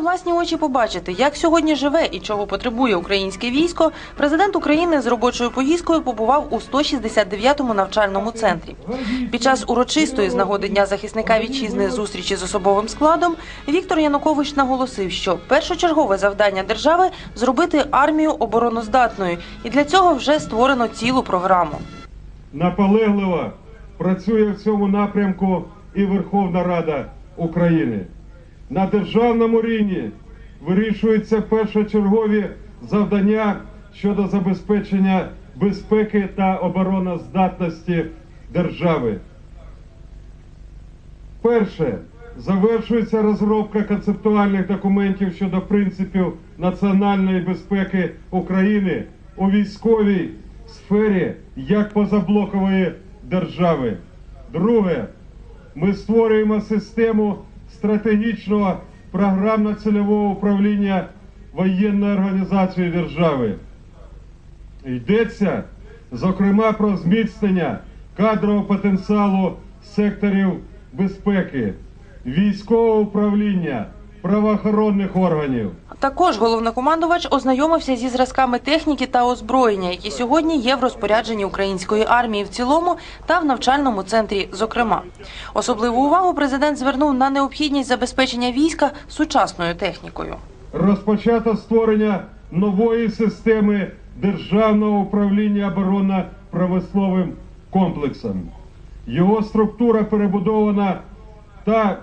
Власні очі побачити, як сьогодні живе і чого потребує українське військо. Президент України з робочою поїздкою побував у 169-му навчальному центрі. Під час урочистої з нагоди Дня захисника вітчизни зустрічі з особовим складом Віктор Янукович наголосив, що першочергове завдання держави зробити армію обороноздатною, і для цього вже створено цілу програму. наполегливо працює в цьому напрямку і Верховна Рада України. На державному рівні вирішуються першочергові завдання щодо забезпечення безпеки та обороноздатності держави. Перше. Завершується розробка концептуальних документів щодо принципів національної безпеки України у військовій сфері як позаблокової держави. Друге, ми створюємо систему стратегічного програмно-цільового управління воєнної організації держави. Йдеться, зокрема, про зміцнення кадрового потенціалу секторів безпеки, військового управління, правоохоронних органів. Також головнокомандувач ознайомився зі зразками техніки та озброєння, які сьогодні є в розпорядженні української армії в цілому та в навчальному центрі. Зокрема, особливу увагу президент звернув на необхідність забезпечення війська сучасною технікою. Розпочато створення нової системи державного управління оборонно-промисловим комплексом. Його структура перебудована та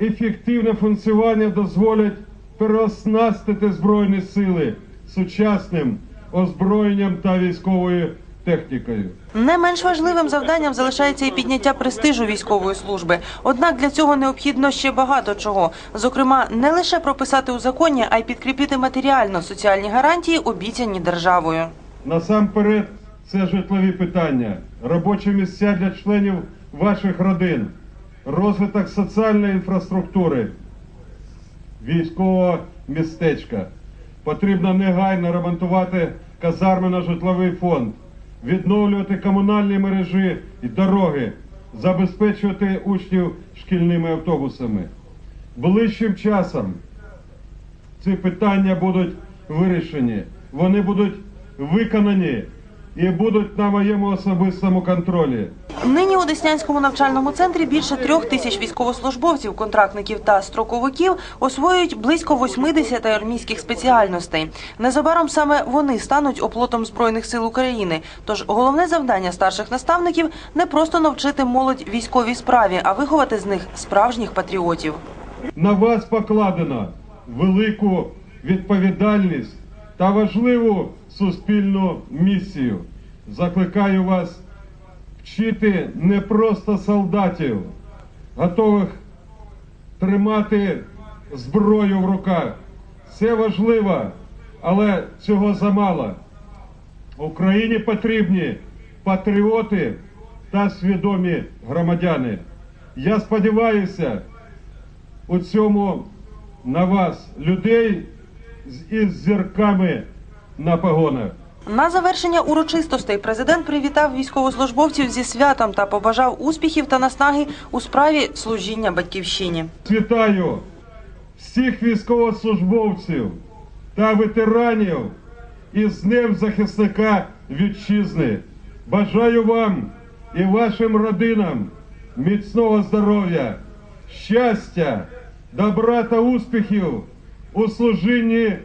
ефективне функціонування дозволять переоснастити Збройні сили сучасним озброєнням та військовою технікою. Не менш важливим завданням залишається і підняття престижу військової служби. Однак для цього необхідно ще багато чого. Зокрема, не лише прописати у законі, а й підкріпити матеріально соціальні гарантії, обіцяні державою. Насамперед, це житлові питання, робочі місця для членів ваших родин, розвиток соціальної інфраструктури, військового містечка. Потрібно негайно ремонтувати казармено-житловий фонд, відновлювати комунальні мережі і дороги, забезпечувати учнів шкільними автобусами. Ближчим часом ці питання будуть вирішені, вони будуть виконані і будуть на моєму особистому контролі. Нині у Деснянському навчальному центрі більше трьох тисяч військовослужбовців, контрактників та строковиків освоюють близько 80 армійських спеціальностей. Незабаром саме вони стануть оплотом збройних сил України. Тож головне завдання старших наставників не просто навчити молодь військовій справі, а виховати з них справжніх патріотів. На вас покладено велику відповідальність та важливу суспільну місію. Закликаю вас вчити не просто солдатів, готових тримати зброю в руках. Це важливо, але цього замало. Україні потрібні патріоти та свідомі громадяни. Я сподіваюся у цьому на вас людей із зірками на погонах. На завершення урочистостей президент привітав військовослужбовців зі святом та побажав успіхів та наснаги у справі служіння батьківщині. Вітаю всіх військовослужбовців та ветеранів із Днем захисника вітчизни. Бажаю вам і вашим родинам міцного здоров'я, щастя, добра та успіхів у служінні